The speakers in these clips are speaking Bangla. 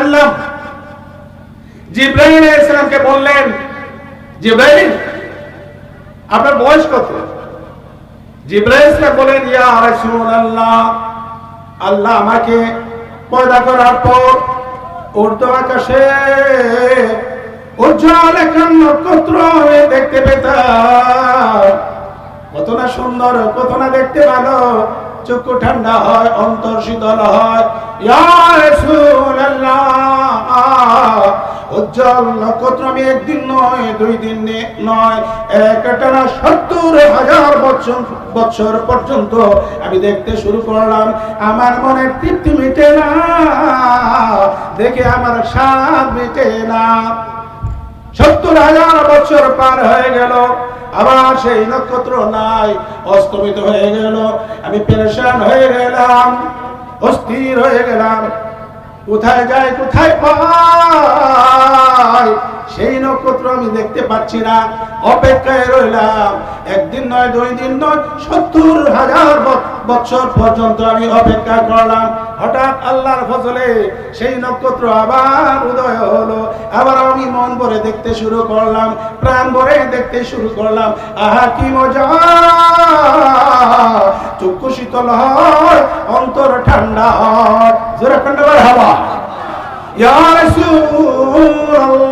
ওয়াসাল্লাম জিব্রাহিম ইসলামকে বললেন জিব্রাহিম আপনার বয়স কত? জিব্রাহিম ইসলাম বলেন ইয়া আল্লাহ আমাকে পয়দা করার পর উর্দু আকাশে উজ্জ্বল একজন নক্ষত্র হয়ে দেখতে পেতাম। কত না সুন্দর, কত না দেখতে ভালো চক্ষু ঠান্ডা হয়, অন্তর শীতল হয়। উজ্জ্বল নক্ষত্র আমি একদিন নয়, দুই দিন নয় একটানা সত্তর হাজার বছর বছর পর্যন্ত আমি দেখতে শুরু করলাম। আমার মনে তৃপ্তি মিটে না, দেখে আমার স্বাদ মিটে না। সত্তর হাজার বছর পার হয়ে গেল। আবার সেই নক্ষত্র নাই, অস্তমিত হয়ে গেল। আমি পেরেশান হয়ে গেলাম, অস্থির হয়ে গেলাম। কোথায় যায়, কোথায় পাই সেই নক্ষত্র আমি দেখতে পাচ্ছি না। অপেক্ষায় রইলাম। একদিন নয়, দুই দিন নয়, সত্তর হাজার বছর পর্যন্ত আমি অপেক্ষা করলাম। হঠাৎ আল্লাহর ফজলে সেই নক্ষত্র আবার উদয় হলো। আবার আমি মন ভরে দেখতে শুরু করলাম, প্রাণ ভরে দেখতে শুরু করলাম। আহা, কি মজা! চক্ষু শীতল হয়, অন্তর ঠান্ডা হয়। জোরে ঠান্ডা হাওয়া। ইয়া রাসূলুল্লাহ।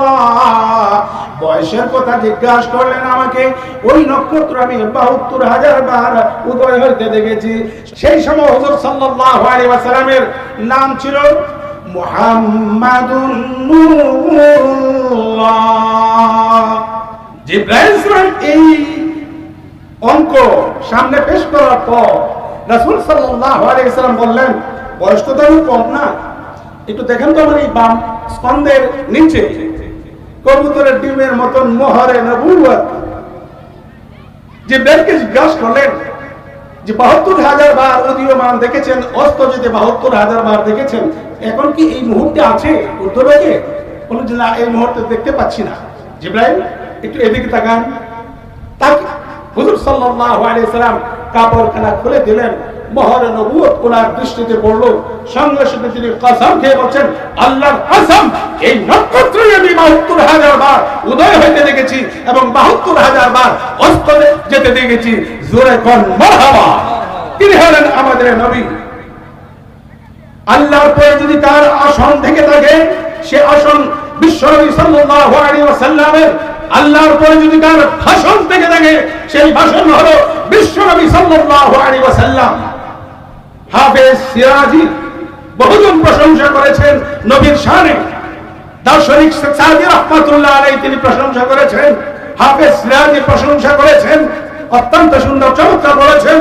বয়সের কথা জিজ্ঞাসা করলেন আমাকে, ওই নক্ষত্র আমি বাহাত্তর হাজার বার উদয় হইতে দেখেছি। সেই সময় হজর আলাইহি ওয়াসাল্লামের নাম ছিল একটু দেখেন তো আমার এই বাম স্কন্দের নিচে। কবুতরের ডিমের মতন মোহরে নবুয়ত যে বেরকে জিজ্ঞাসা করলেন, যে বাহাত্তর হাজার বার উদীয়মান দেখেছেন, অস্ত যেতে বাহাত্তর হাজার বার দেখেছেন, এখন কি এই মুহূর্তে আছে উত্তরকে বলুন যে না, এই মুহূর্তে দেখতে পাচ্ছি না। জিব্রাইল, একটু এদিকে তাকান। তাকে হুজুর সাল্লাল্লাহু আলাইহি সাল্লাম কাপড়খানা খুলে দিলেন। মহরে নবুয়ত ওনার দৃষ্টিতে পড়ল। সঙ্গে সঙ্গে তিনি কসম খেয়ে বলছেন, আল্লাহর কসম, এই নক্ষত্রই আমি বাহাত্তর হাজার বার উদয় হইতে দেখেছি এবং বাহাত্তর হাজার বার অস্ত যেতে দেখেছি। জোরে কোন মরহাবা। তিনি হলেন আমাদের নবী। আল্লাহর পরে যদি তার আসন থেকে থাকে, সে আসন বিশ্বনবী সাল্লাল্লাহু আলাইহি ওয়াসাল্লামের। আল্লাহর পরে যদি তার ভাষণ থেকে থাকে, সেই ভাষণ হলো বিশ্বনবী সাল্লাল্লাহু আলাইহি ওয়াসাল্লাম। হাফেজ সিরাজি বহুজন প্রশংসা করেছেন নবীর শানে দার্শনিক সাদি রহমাতুল্লাহ আলাইহি তিনি প্রশংসা করেছেন হাফেজ সিরাজি প্রশংসা করেছেন অত্যন্ত সুন্দর চমৎকার বলেছেন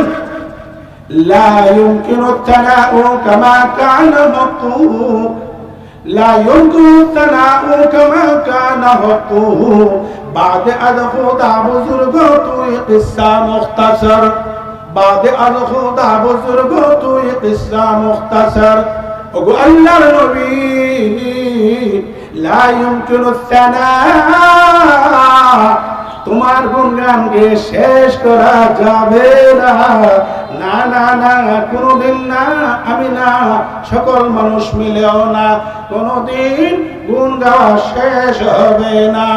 لا يمكن الثناء كما كان حقه لا يمكن الثناء كما كان حقه بعد أن خدا بزرگ توی قصہ مختصر بعد আল খোদা বুজুর্গ, তুই কিসা মুখতাসার? ওগো আল্লাহর নবী, লা ইমকিনু সানা। তোমার গুণগানকে শেষ করা যাবে না। না না না, কোনোদিন না, আমি না, সকল মানুষ মিলেও না। কোনোদিন গুণ গাওয়া শেষ হবে না।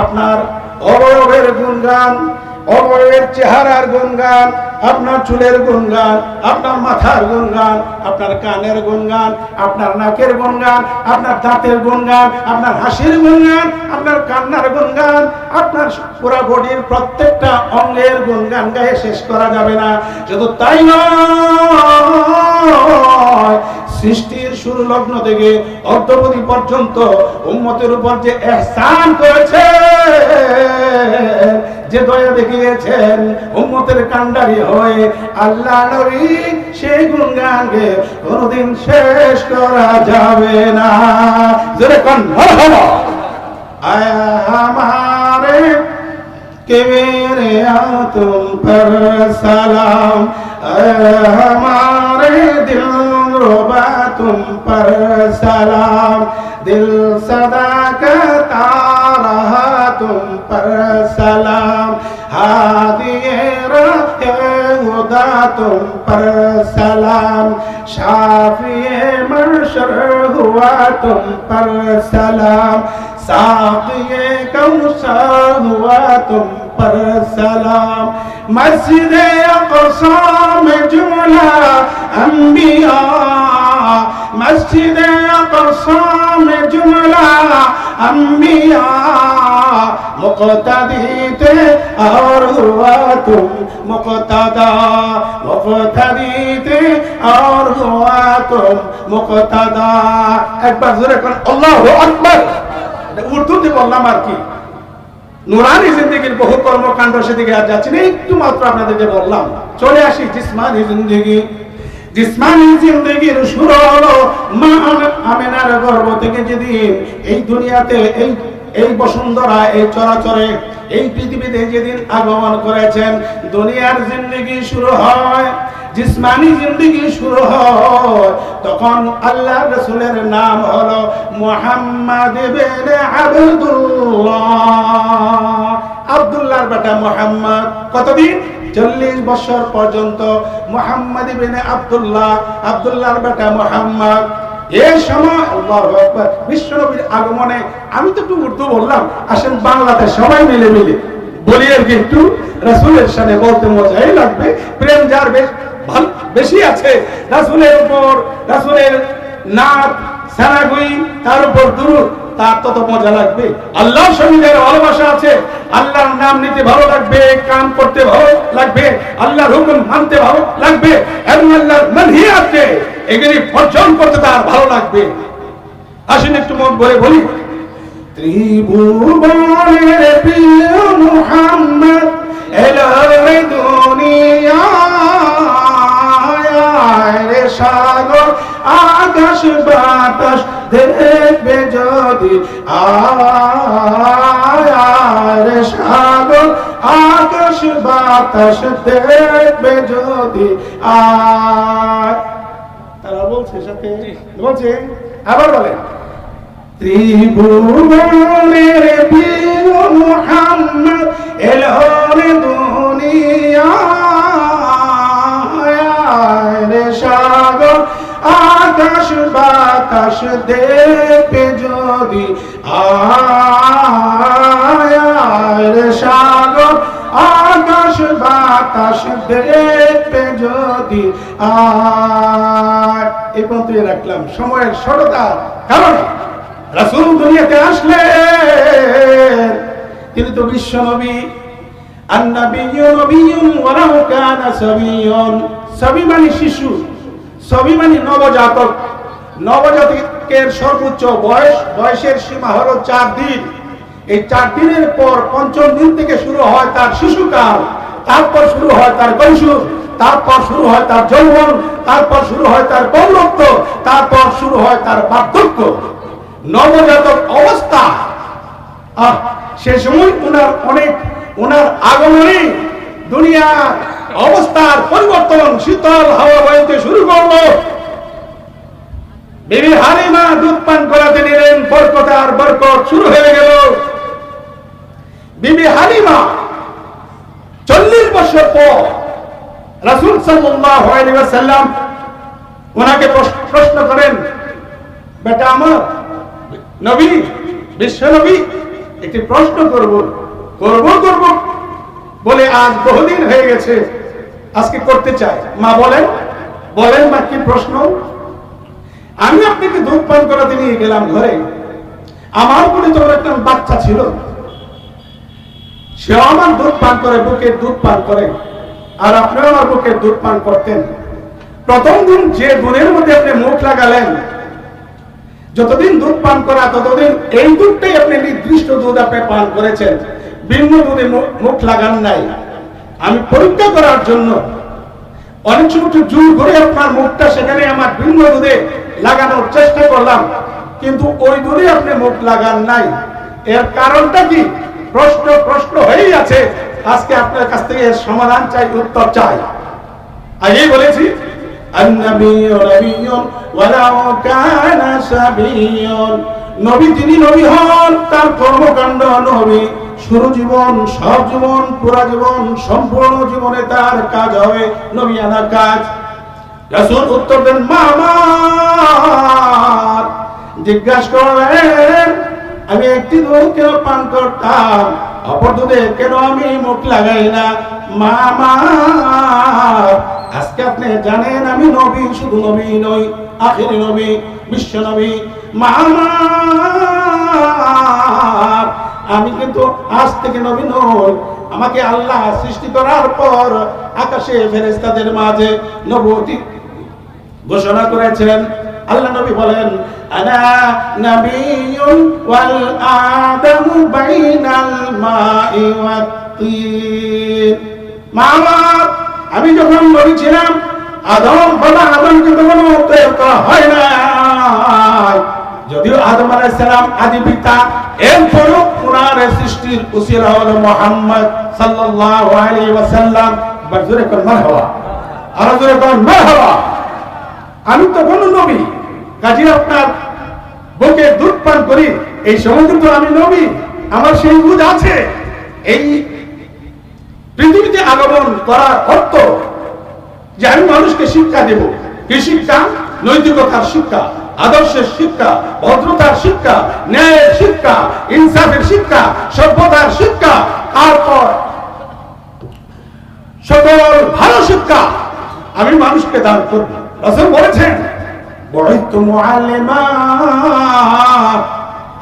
আপনার অবয়বের গুণগান অবয়বের চেহারার গুণগান, আপনার চুলের গুণগান, আপনার মাথার গুণগান, আপনার কানের গুণগান, আপনার নাকের গুণগান, আপনার দাঁতের গুণগান, আপনার হাসির গুণগান, আপনার কান্নার গুণগান, আপনার পুরা বডির প্রত্যেকটা অঙ্গের গুণগান গায়ে শেষ করা যাবে না। শুধু তাই নয়, সৃষ্টির শুরু লগ্ন থেকে অর্ধপতি পর্যন্ত উম্মতের উপর যে এহসান করেছে যে দয়া দেখিয়েছেন উম্মতের কান্ডারি হয়ে আল্লাহ নবী সেই গুণগানকে কোনদিন শেষ করা যাবে না। জোরে কোন, হর হর আমারে কে মেরে আও তুম পর সালাম। আমারে দিল রোবা তুম পর সালাম। দিল সদা কা তারা তুম পর সালাম तुम पर सलाम शाफिए मर महशर हुआ तुम पर सलाम साकिए कौसर हुआ तुम पर सलाम मस्जिद अक़सा में जुमला अंबिया মসজিদে আকর্ষণে জুমলা আম্বিয়া মুকতাদিতে আর হুয়া তুম মুকতাদা মুকতাদিতে আর হুয়া তুম মুকতাদা। একবার জোরে কোন, আল্লাহু আকবার। উর্দুতে বললাম আর কি। নুরানি জিন্দিগির বহু কর্মকাণ্ড সেদিকে আর যাচ্ছি না একটু মাত্র আপনাদেরকে বললাম। চলে আসি জিসমানি জিন্দিগি। জিসমানি জিন্দগির শুরু হলো মা আমেনার গর্ভ থেকে যেদিন এই দুনিয়াতে এই এই বসুন্ধরা, এই চরাচরে, এই পৃথিবীতে যেদিন আগমন করেছেন, দুনিয়ার জিন্দগি শুরু হয়, জিসমানি জিন্দগি শুরু হয়, তখন আল্লাহ রসুলের নাম হলো মোহাম্মদ আব্দুল্লাহ। আব্দুল্লাহর বেটা মোহাম্মদ কতদিন? চল্লিশ বছর পর্যন্ত মোহাম্মদ ইবনে আব্দুল্লাহ, আব্দুল্লাহর বেটা মোহাম্মদ। এই সময় বিশ্বনবীর আগমনে, আমি তো একটু উর্দু বললাম, আসেন বাংলাতে সবাই মিলে মিলে বলি আর কি একটু, রাসূলের সাথে বলতে মজাই লাগবে, প্রেম যার বেশ ভালো, বেশি আছে। রাসূলের উপর, রাসূলের নাচ সানাগুই, তার উপর দুরুদ। তার তত মজা লাগবে। আল্লাহর সঙ্গে ভালোবাসা আছে। আল্লাহর নাম নিতে ভালো লাগবে, কাম করতে ভালো লাগবে, আল্লাহর হুকুম মানতে ভালো লাগবে এবং আল্লাহর মানহিয়াতে এগুলি বর্জন করতে তার ভালো লাগবে। আসেন একটু মন ভরে বলি। ত্রিভুবনের প্রিয় মুহাম্মদ এলো রে দুনিয়ায় রে সাগর, আকাশ বাতাস দেখবে যদি আয় রে সাগর আকাশ বাতাস দেখবে যদি আয়। তারা বলছে সাথে বলছে আবার বলেন ত্রিভুবনের প্রিয় মুহাম্মদ এলো রে আকাশ বাতাস দেখবে যদি আয় রে সাগর। আকাশ, বাতাস দেখবে যদি আয়। এই পর্যন্ত রাখলাম। সময়ের সরতা কারণ রাসূল দুনিয়াতে আসলেন। তিনি তো বিশ্ব নবী। আন্নাবিয়্যু নবিয়্যুন ওয়ালাউ কানা সাবিয়্যুন। সাবি মানে শিশু সবই মানে নবজাতক। নবজাতকের সর্বোচ্চ বয়স, বয়সের সীমা হলো চার দিন। এই চার দিনের পর পঞ্চম দিন থেকে শুরু হয় তার শিশুকাল, তারপর শুরু হয় তার কৈশোর, তারপর শুরু হয় তার যৌবন, তারপর শুরু হয় তার পৌরত্ব, তারপর শুরু হয় তার বার্ধক্য। নবজাতক অবস্থা, আহ, সে সময় ওনার অনেক ওনার আগমনে দুনিয়ার অবস্থার পরিবর্তন শীতল হাওয়া বইতে শুরু করল। বিবি হালিমা দুধ পান করাতে নিলেন, বরকত আর বরকত শুরু হয়ে গেল। বিবি হালিমা চল্লিশ বছর পর রাসুল ওয়াসাল্লাম ওনাকে প্রশ্ন করেন, বেটা আমার নবী, বিশ্ব নবী, একটি প্রশ্ন করব করব করব? বলে আজ বহুদিন হয়ে গেছে, আজকে করতে চাই মা বলেন বলেন মা, কি প্রশ্ন? আমি আপনাকে দুধ পান করাতে নিয়ে গেলাম ঘরে। আমার কোলে তো একটা বাচ্চা ছিল। সে আমার দুধ পান করে, বুকের দুধ পান করে। আর আপনিও আমার বুকের দুধ পান করতেন। প্রথম দিন যে দুধের মধ্যে আপনি মুখ লাগালেন, যতদিন দুধ পান করা, ততদিন এই দুধটাই আপনি নির্দিষ্ট দুধ আপনি পান করেছেন। ভিন্ন দুধে মুখ লাগান নাই। আমি পরীক্ষা করার জন্য অনেক সময় জোর করে আপনার মুখটা সেখানে আমার ভিন্ন দুধে লাগানোর চেষ্টা করলাম, কিন্তু ওই দূরে আপনি মুখ লাগান নাই। এর কারণটা কি? প্রশ্ন প্রশ্ন হয়েই আছে। আজকে আপনার কাছ থেকে সমাধান চাই, উত্তর চাই। আগে বলেছি তার তার কাজ হবে নবী আনা কাজ। রাসূল উত্তর দেন মামা জিজ্ঞাসা করলেন, আমি একটি দুধ কেন পান করতাম? অপর দুধে কেন আমি মুখ লাগাই না? মামা আজকে আপনি জানেন আমি নবী, শুধু নবী নই, আখিরি নবী, বিশ্ব নবী। মামা আমি কিন্তু আজ থেকে নবী নই। আমাকে আল্লাহ সৃষ্টি করার পর আকাশে ফেরেস্তাদের মাঝে নবতী ঘোষণা করেছেন। আল্লাহ নবী বলেন আমি যখন নবী ছিলাম, আদম বাবা আদমকে তখন করা হয় না যদিও আদম আলাইহিস সালাম আদি পিতা, এরপরও ওনার সৃষ্টির উসিলা হলো মুহাম্মদ সাল্লাল্লাহু আলাইহি ওয়াসাল্লাম। বাজুরে কোন মারহাবা। আর জোরে কোন মারহাবা। আমি তো কোন নবী। কাজী আপনার বুকে দুধ পান করি, এই সময় কিন্তু আমি নবী, আমার সেই বুধ আছে। এই পৃথিবীতে আগমন করার অর্থ যে আমি মানুষকে শিক্ষা দেব। কি শিক্ষা? নৈতিকতার শিক্ষা, আদর্শের শিক্ষা, ভদ্রতার শিক্ষা, ন্যায়ের শিক্ষা, ইনসাফের শিক্ষা, সভ্যতার শিক্ষা, তারপর সকল ভালো শিক্ষা আমি মানুষকে দান করব। রসুল বলেছেন বড়ই তো মুআল্লিমা।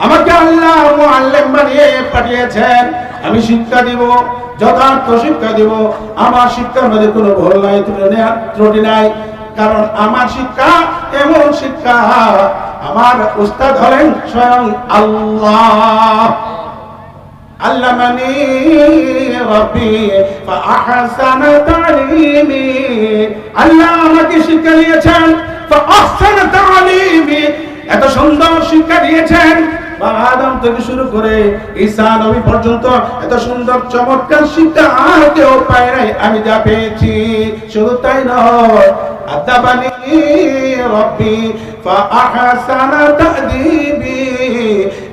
আমাকে আল্লাহ মুআল্লিম বানিয়ে পাঠিয়েছেন। আমি শিক্ষা দিব, যথার্থ শিক্ষা দিব। আমার শিক্ষার মধ্যে কোনো ভুল নাই- ত্রুটি নাই। কারণ আমার শিক্ষা এমন শিক্ষা। আমার উস্তাদ হলেন স্বয়ং আল্লাহ। علمني ربي فأحسن تعليمي আল্লাহ আমাকে শিক্ষা দিয়েছেন فأحسن تعليمي এত সুন্দর শিক্ষা দিয়েছেন বাবা আদম থেকে শুরু করে ঈসা নবী পর্যন্ত এত সুন্দর চমৎকার শিক্ষা আর কেউ পায় নাই আমি যা পেয়েছি শুধু তাই নয় আদাবানি রব্বি ফাআহসানা তাদিবি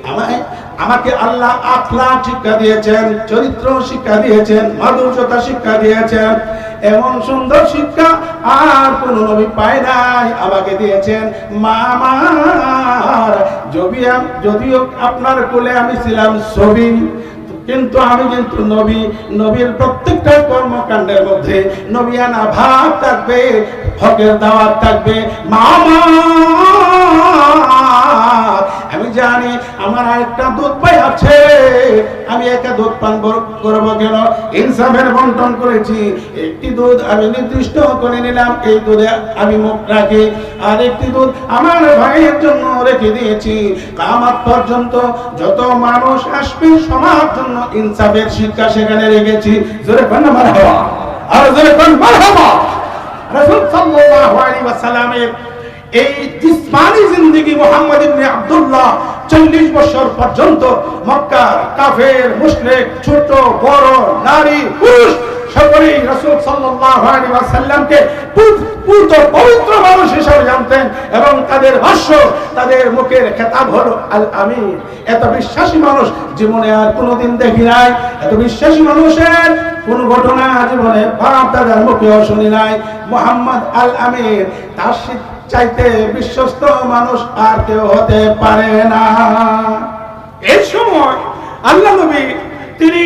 আমায় আমাকে আল্লাহ আখলা শিক্ষা দিয়েছেন, চরিত্র শিক্ষা দিয়েছেন, মাধুর্যতা শিক্ষা দিয়েছেন এমন সুন্দর শিক্ষা আর কোন নবী পায় নাই, আমাকে দিয়েছেন। মামার যদিও যদিও আপনার কোলে আমি ছিলাম ছবি, কিন্তু আমি কিন্তু নবী, নবীর প্রত্যেকটা কর্মকাণ্ডের মধ্যে নবিয়ানা ভাব থাকবে, হকের দাওয়াত থাকবে। মামা জানি, আমার আরেকটা দুধ পাই আছে। আমি একা দুধ পান করব কেন? ইনসাফের বন্টন করেছি। একটি দুধ আমি নির্দিষ্ট করে নিলাম, এই দুধে আমি মুখ রাখি। আর একটি দুধ আমার ভাইয়ের জন্য রেখে দিয়েছি। কামাত পর্যন্ত যত মানুষ আসবে, সবার জন্য ইনসাফের শিক্ষা সেখানে রেখেছি। জোরে কন্যা মার হওয়া আর জোরে কন মার হওয়া রাসূল সাল্লাল্লাহু আলাইহি ওয়াসাল্লামের এই জিসমানি জিন্দেগি মোহাম্মদ ইবনে আব্দুল্লাহ চল্লিশ বছর পর্যন্ত মক্কার কাফের, মুশরিক, ছোট, বড়, নারী, পুরুষ সকলেই রাসূল সাল্লাল্লাহু আলাইহি ওয়াসাল্লামকে পু- পূত পবিত্র মানুষ হিসেবে জানতেন এবং তাদের ভাষ্য, তাদের মুখের খেতাব হলো আল আমিন এত বিশ্বাসী মানুষ জীবনে আর কোনোদিন দেখি নাই। এত বিশ্বাসী মানুষের কোন ঘটনা জীবনে বাপ দাদার মুখেও শুনি নাই। মোহাম্মদ আল আমির তার চাইতে বিশ্বস্ত মানুষ আর কেউ হতে পারে না। এই সময় আল্লাহ নবী, তিনি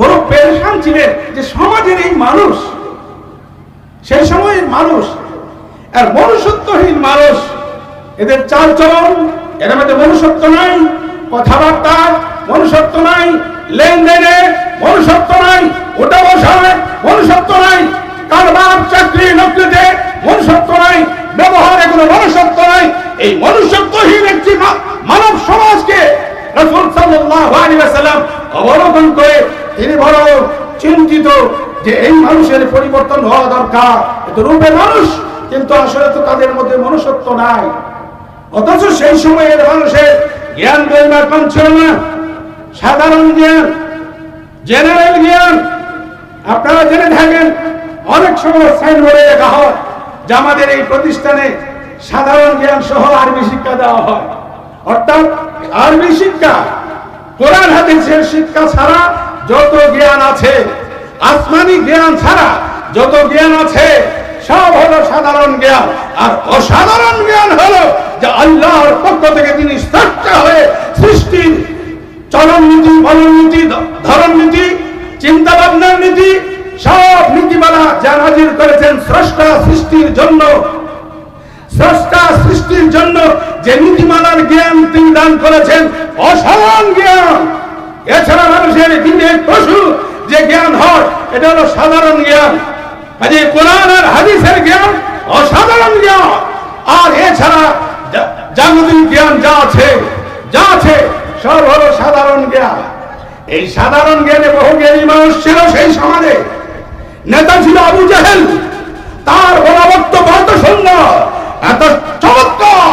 বড় পেরেশান ছিলেন যে সমাজের এই মানুষ, সেই সময়ের মানুষ, আর মনুষ্যত্বহীন মানুষ, এদের চাল চলন এর মধ্যে মনুষ্যত্ব নাই, কথাবার্তা মনুষ্যত্ব নাই, লেনদেনে মনুষ্যত্ব নাই ওটা বসায় মনুষ্যত্ব নাই, কারবার, চাকরি, নকরিতে মনুষ্যত্ব নাই ব্যবহারে কোনো মনুষ্যত্ব নাই এই মনুষ্যত্বহীন একটি মানব সমাজকে রাসূল অবলোকন করে তিনি বড় চিন্তিত যে এই মানুষের পরিবর্তন হওয়া দরকার। রূপে মানুষ, কিন্তু আসলে তো তাদের মধ্যে মনুষ্যত্ব নাই। অথচ সেই সময়ের মানুষের জ্ঞান গরিমা ছিল না। সাধারণ জ্ঞান, জেনারেল জ্ঞান, আপনারা জেনে থাকেন, অনেক সময় সাইনবোর্ডে লেখা হয় যে আমাদের এই প্রতিষ্ঠানে সাধারণ জ্ঞান সহ আরবি শিক্ষা দেওয়া হয়। অর্থাৎ আরবি শিক্ষা, কোরআন, হাদিসের শিক্ষা ছাড়া যত জ্ঞান আছে, আসমানি জ্ঞান ছাড়া যত জ্ঞান আছে, সব হলো সাধারণ জ্ঞান। আর অসাধারণ জ্ঞান হলো যে আল্লাহর পক্ষ থেকে তিনি স্রষ্টা হয়ে সৃষ্টির চলন নীতি বলন নীতি ধরন নীতি চিন্তা ভাবনার নীতি সব নীতিমালা যা নাজির করেছেন স্রষ্টা সৃষ্টির জন্য। স্রষ্টা সৃষ্টির জন্য যে নীতিমালার জ্ঞান তিনি দান করেছেন অসাধারণ জ্ঞান। এছাড়া মানুষের দিনে পশু যে জ্ঞান হয়, এটা হলো সাধারণ জ্ঞান। কাজে কোরআন আর হাদিসের জ্ঞান অসাধারণ জ্ঞান। আর এছাড়া জাগতিক জ্ঞান যা আছে যা আছে, সব হলো সাধারণ জ্ঞান। এই সাধারণ জ্ঞানে বহু জ্ঞানী মানুষ ছিল সেই সমাজে। নেতা ছিল আবু জাহেল। তার বলা এত সুন্দর, এত চমৎকার,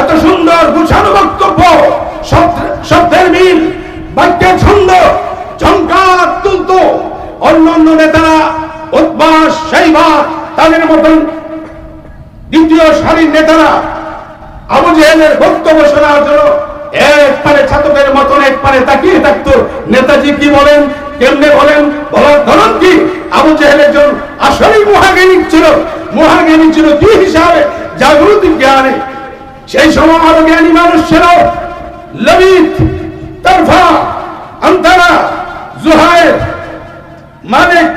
এত সুন্দর গুছানো বক্তব্য শব্দের মিল, বাক্যের ছন্দ, চমকার তুলত। নেতারা তাদের মতন দ্বিতীয় সারির নেতারা আবু জেহেলের বক্তব্য শোনার জন্য এক ছাতকের মতন এক তাকিয়ে থাকতো। নেতাজি কি বলেন? কেমনে বলেন? বলার ধরন কি? আবু জেহেলের জন্য আসলেই মহাজ্ঞানী ছিল। মহাজ্ঞানী ছিল কি হিসাবে? জাগতিক জ্ঞানে। সেই সময় আরও জ্ঞানী মানুষ ছিল। লবিত তরফা আন্তরা জুহায়ের মালিক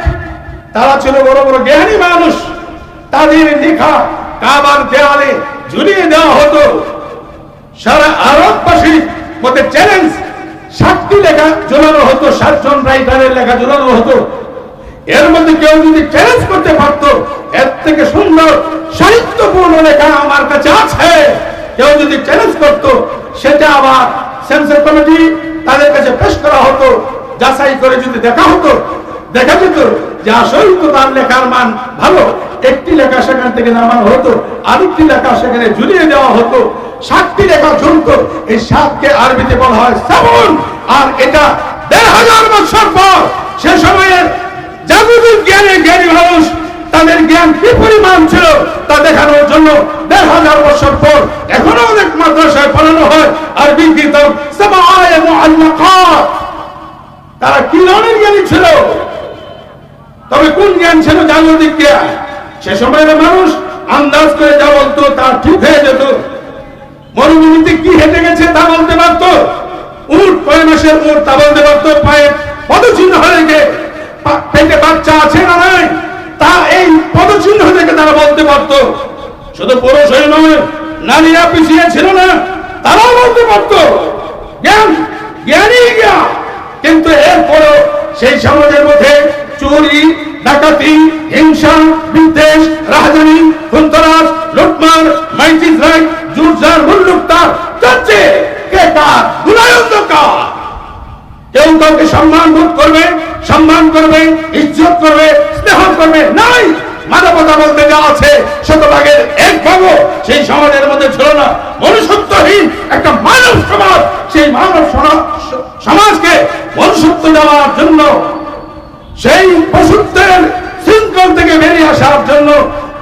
তারা ছিল বড় বড় জ্ঞানী মানুষ। তাদের লেখা কাবার দেয়ালে ঝুলিয়ে দেওয়া হতো। সারা আরববাসীর মধ্যে চ্যালেঞ্জ সাতটি লেখা ঝোলানো হতো, সাতজন রাইটারের লেখা ঝোলানো হতো। এর মধ্যে কেউ যদি চ্যালেঞ্জ করতে পারতো, এর থেকে সুন্দর, সাহিত্যপূর্ণ লেখা আমার কাছে আছে। কেউ যদি চ্যালেঞ্জ করতো, সেটা আবার সেন্সর কমিটি তাদের কাছে পেশ করা হতো, যাচাই করে যদি দেখা হতো দেখা যেত যে আসলেই তো তার লেখার মান ভালো, একটি লেখা সেখান থেকে নামানো হতো, আরেকটি লেখা সেখানে ঝুলিয়ে দেওয়া হতো, সাতটি লেখা ঝুলত, এই সাতকে আরবিতে বলা হয় শ্রাবণ আর এটা দেড় হাজার বছর পর, সে সময়ের জাগতিক জ্ঞানে জ্ঞানী মানুষ, তাদের জ্ঞান কি পরিমাণ ছিল তা দেখানোর জন্য দেড় হাজার বছর পর এখনও অনেক মাদ্রাসায় পড়ানো হয় সাবাআয় মুআল্লাকাত তারা কি ধরনের জ্ঞানী ছিল? তবে কোন জ্ঞান ছিল জাগতিক জ্ঞান সে সময়ের মানুষ আন্দাজ করে যা বলতো তা ঠিক হয়ে যেত। মরুভূমিতে কি হেঁটে গেছে তা বলতে পারতো? উট কয় মাসের উট তা বলতে পারতো? পায়ে পদচিহ্ন হয়ে গে পেটে বাচ্চা আছে না নাই? তা এই পদচিহ্ন থেকে তারা বলতে পারতো। শুধু পুরুষ হয়ে নয়, নারীরা পিছিয়ে ছিল না, তারাও বলতে পারতো। জ্ঞান জ্ঞানী জ্ঞান। কিন্তু এরপরও সেই সমাজের মধ্যে চুরি, ডাকাতি, হিংসা, বিদ্বেষ রাজধানী কুন্তরাজ লুটমার মাইজিস রায়, জুরজার মুল্লুকতার চলছে কে কার দুলাই অন্ধকার। কেউ কাউকে সম্মান বোধ করবে, সম্মান করবে, ইজ্জত করবে, স্নেহ করবে, নাই। মানবতা বলতে যা আছে, শতভাগের এক ভাগও সেই সমাজের মধ্যে ছিল না। মনুষ্যত্বহীন একটা মানব সমাজ, সেই মানব সমাজকে মনুষ্যত্ব দেওয়ার জন্য সেই পশুত্বের শৃঙ্খল থেকে বেরিয়ে আসার জন্য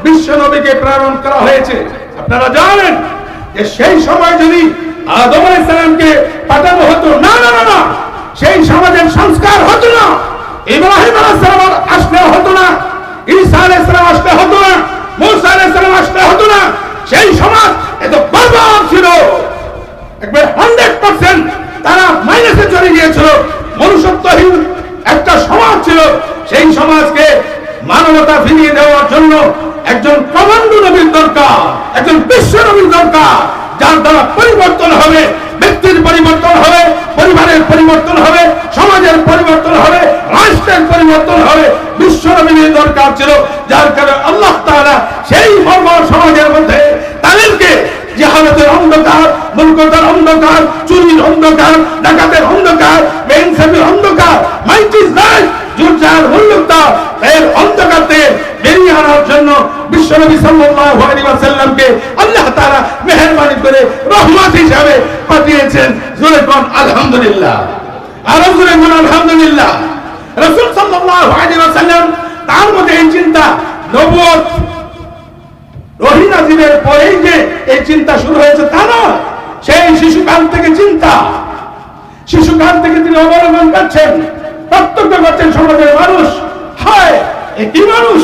বিশ্ব নবীকে প্রেরণ করা হয়েছে। আপনারা জানেন যে সেই সময় যদি আদম ইসলামকে পাঠানো হতো, না না না না, সেই সমাজের সংস্কার হতো না, ইব্রাহিম আলাইসালাম আসলে হতো না, ঈসা আলাইসালাম আসলে হতো না, মুসা আলাইসালাম আসলে হতো না, সেই সমাজ এত বরবাদ ছিল একবার হান্ড্রেড পার্সেন্ট তারা মাইনাসে চলে গিয়েছিল মনুষ্যত্বহীন একটা সমাজ ছিল সেই সমাজকে মানবতা ফিরিয়ে দেওয়ার জন্য একজন কমান্ডো নবীর দরকার, একজন বিশ্ব নবীর দরকার, যার দ্বারা পরিবর্তন হবে, ব্যক্তির পরিবর্তন হবে, পরিবারের পরিবর্তন হবে, সমাজের পরিবর্তন হবে, রাষ্ট্রের পরিবর্তন হবে। বিশ্ব নবীর দরকার ছিল, যার কারণে আল্লাহ তাআলা সেই মর্ম সমাজের মধ্যে তাদেরকে জাহালাতের অন্ধকার মূর্খতার অন্ধকার, চুরির অন্ধকার, ডাকাতের অন্ধকার, বেইনসাফির অন্ধকার মাইটিস জুরজার মূল্যতা এর অন্ধকার বেরিয়ে আনার জন্য বিশ্বনবী সাল্লাল্লাহু আলাইহি ওয়াসাল্লামকে আল্লাহ তাআলা মেহেরবানি করে রহমত হিসাবে পাঠিয়েছেন। জোরে আলহামদুলিল্লাহ। আরও জোরে কোন আলহামদুলিল্লাহ। রাসূল সাল্লাল্লাহু আলাইহি ওয়াসাল্লাম তার মধ্যে এই চিন্তা নবুয়ত রহিনাজিমের পরেই যে এই চিন্তা শুরু হয়েছে তা না সেই শিশুকাল থেকে চিন্তা। শিশুকাল থেকে তিনি অবলম্বন করছেন। প্রত্যক্ষ করছেন সমাজের মানুষ। হায়, এ মানুষ?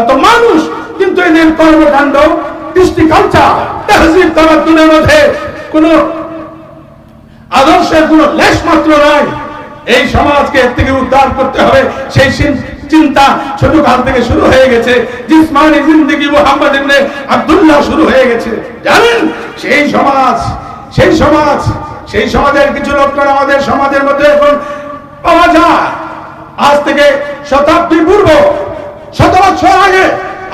এত মানুষ। কিন্তু এদের কর্মকাণ্ড, কৃষ্টি কালচার তেহজিব তামাদ্দুনের মধ্যে কোনো আদর্শের কোনো লেশ মাত্র নাই। এই সমাজকে এর থেকে উদ্ধার করতে হবে। সেই চিন্তা ছোট কাল থেকে শুরু হয়ে গেছে। জিসমানি জিন্দগি মোহাম্মদ ইবনে আব্দুল্লাহ শুরু হয়ে গেছে। জানেন? সেই সমাজ সেই সমাজ, সেই সমাজের কিছু লক্ষণ আমাদের সমাজের মধ্যে এখন থেকে শতাব্দী পূর্ব শত বছর আগে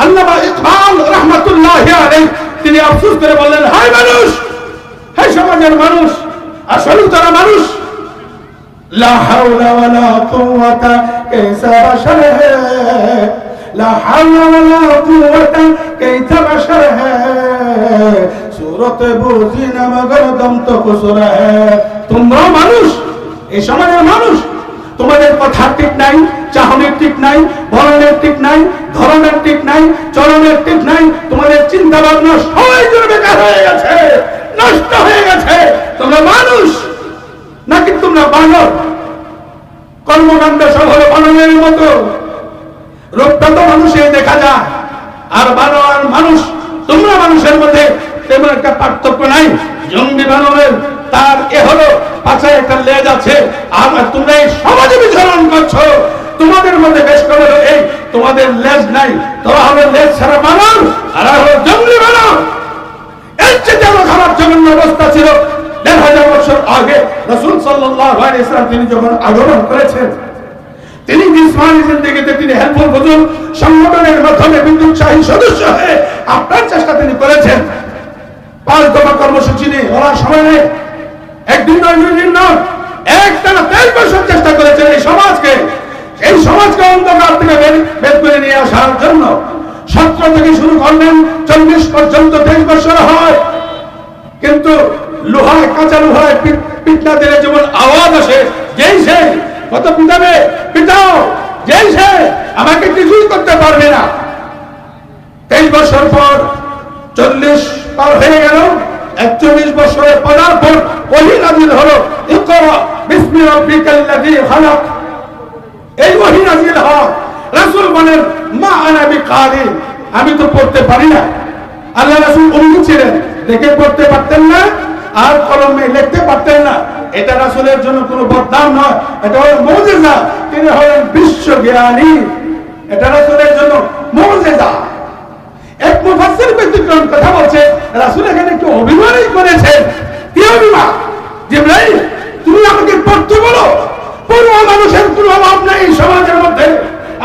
আল্লামা ইকবাল রহমাতুল্লাহ তিনি আফসুস করে বললেন হাই মানুষ হাই সমাজের মানুষ, আসলে তারা মানুষ, লা সুরতে বুঝি তো হে তোমরা মানুষ, এই সমাজের মানুষ তোমাদের কথা ঠিক নাই, চাহনের ঠিক নাই বলনের ঠিক নাই ধরনের ঠিক নাই, চরণের ঠিক নাই, তোমাদের চিন্তা ভাবনা সবাই জন্য বেকার হয়ে গেছে, নষ্ট হয়ে গেছে। তোমরা মানুষ, নাকি তোমরা বানর? কর্মকাণ্ড সব বানরের মতো। রূপটা তো মানুষে দেখা যায়। আর বানর, মানুষ, তোমরা মানুষের মধ্যে তেমন একটা পার্থক্য নাই। জঙ্গি বানরের তার এ হলো পাছায় একটা লেজ আছে। আর তোমরা এই সমাজে বিচরণ করছ। তোমাদের মধ্যে বেশ করে এই, তোমাদের লেজ নাই। তোরা হলো লেজ ছাড়া বানর আর হলো জঙ্গলি আরও খারাপ অবস্থা ছিল। দেড় হাজার বছর আগে রসুল আলাইহি ইসলাম তিনি যখন আগমন করেছেন, তিনি জিন্দগিতে তিনি হেল্পফুল হুজুর, সংগঠনের মাধ্যমে বিদ্যুৎ শাহী সদস্য হয়ে আপনার চেষ্টা তিনি করেছেন। পাঁচ দফা কর্মসূচি নিয়ে ওনার সময় নেই নয়, দুই চেষ্টা করেছেন এই সমাজকে। এই সমাজকে অন্ধকার নিয়ে আসার জন্য। সতেরো চল্লিশ পর্যন্ত তেইশ বছর কিন্তু লোহায়, কাঁচা লোহায় যেমন আওয়াজ আসে, যেই কত পিটাবে? পিটাও, যেই আমাকে কিছুই করতে পারবে না। তেইশ বছর পর চল্লিশ পার হয়ে গেল। একচল্লিশ বছরে পদার্পণ ওহি নাজিল হলো এই ওহি নাজিল বলেন, মা আমি তো পড়তে পারি না। আল্লাহ রাসূল ছিলেন, দেখে পড়তে পারতেন না, আর কলমে লিখতে পারতেন না। এটা রাসূলের জন্য কোনো বদনাম নয়, এটা হলো মুজিজা। তিনি হলেন বিশ্বজ্ঞানী। এটা রাসূলের জন্য মুজিজা। রাসূল এখানে একটু অভিমানই করেছেন। কি অভিমান জিবরাইল, তুমি আমাকে পড়তে বলো পুরো মানুষের কোনো অভাব এই সমাজের মধ্যে।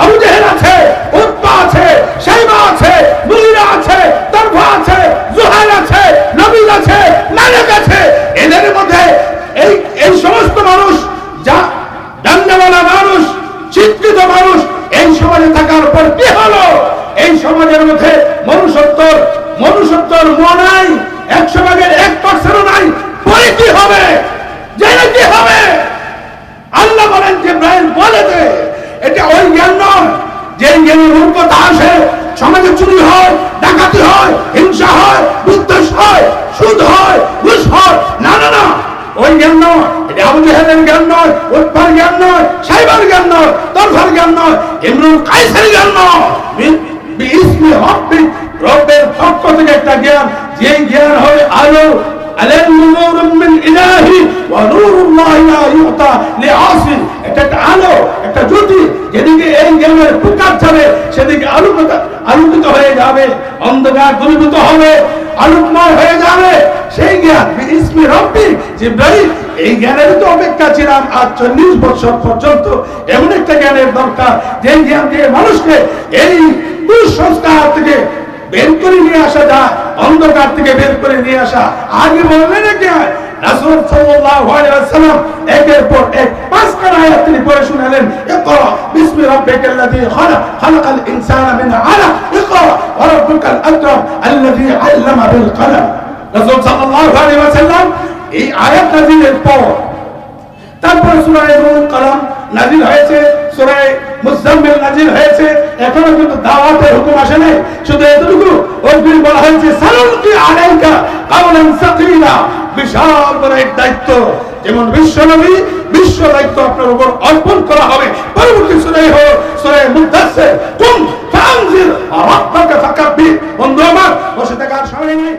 আবু জেহেল আছে উৎপা আছে সাইবা আছে মুগিরা আছে, তরফা আছে জুহাইল আছে, নবীল আছে, মালিক আছে। এদের মধ্যে এই এই সমস্ত মানুষ, যা ডান্ডাওয়ালা মানুষ চিত্রিত মানুষ, এই সমাজে থাকার পর কি হলো? এই সমাজের মধ্যে মনুষ্যত্বর মনুষ্যত্বর মোয়া নাই, একশো ভাগের এক পার্সেন্টও নাই, পরে কি হবে? জেনে কি হবে? আল্লাহ বলেন যে ব্রাইন বলে দে, এটা ওই জ্ঞান নয়। যে জ্ঞানের রূপতা আসে, সমাজে চুরি হয়, ডাকাতি হয়, হিংসা হয়, বিদ্বেষ হয়, সুদ হয়, ঘুষ হয়, না না না, ওই জ্ঞান নয়। এটা আবু জেহেলের জ্ঞান নয় উৎপার জ্ঞান নয়, সাইবার জ্ঞান নয়, তরফার জ্ঞান নয় ইমরুল কাইসের জ্ঞান নয়। বি- বিইসমি রব্বের পক্ষ থেকে একটা জ্ঞান যে জ্ঞান হবে আলো এই জ্ঞানের তো অপেক্ষা ছিলাম আজ চল্লিশ বছর পর্যন্ত। এমন একটা জ্ঞানের দরকার যে জ্ঞান দিয়ে মানুষকে এই কুসংস্কার থেকে বের করে নিয়ে আসা যায় অন্ধকার থেকে বের করে নিয়ে আসা। আগে বললেন না জ্ঞান রাসূল সাল্লাল্লাহু আলাইহি ওয়াসাল্লাম একের পর এক আল্লামা বিল কলম। রাসূল এই আয়াত নাযিলের পর তারপর সূরা কলম নাযিল হয়েছে। সূরা মুজাম্মিল নাযিল হয়েছে। এখনও কিন্তু দাওয়াতের হুকুম আসে নাই। শুধু এতটুকু ওই বলা হয়েছে সালুলকি আলাইকা কাওলান সাকিলা বিশাল বড় এক দায়িত্ব। যেমন বিশ্ব নবী, বিশ্ব দায়িত্ব আপনার উপর অর্পণ করা হবে। পরবর্তী সূরা হোক সূরা মুদাসসির। কুম ফানজির রাব্বাকা ফাকাব্বির বন্ধু আমার, বসে থাকার সময় নেই।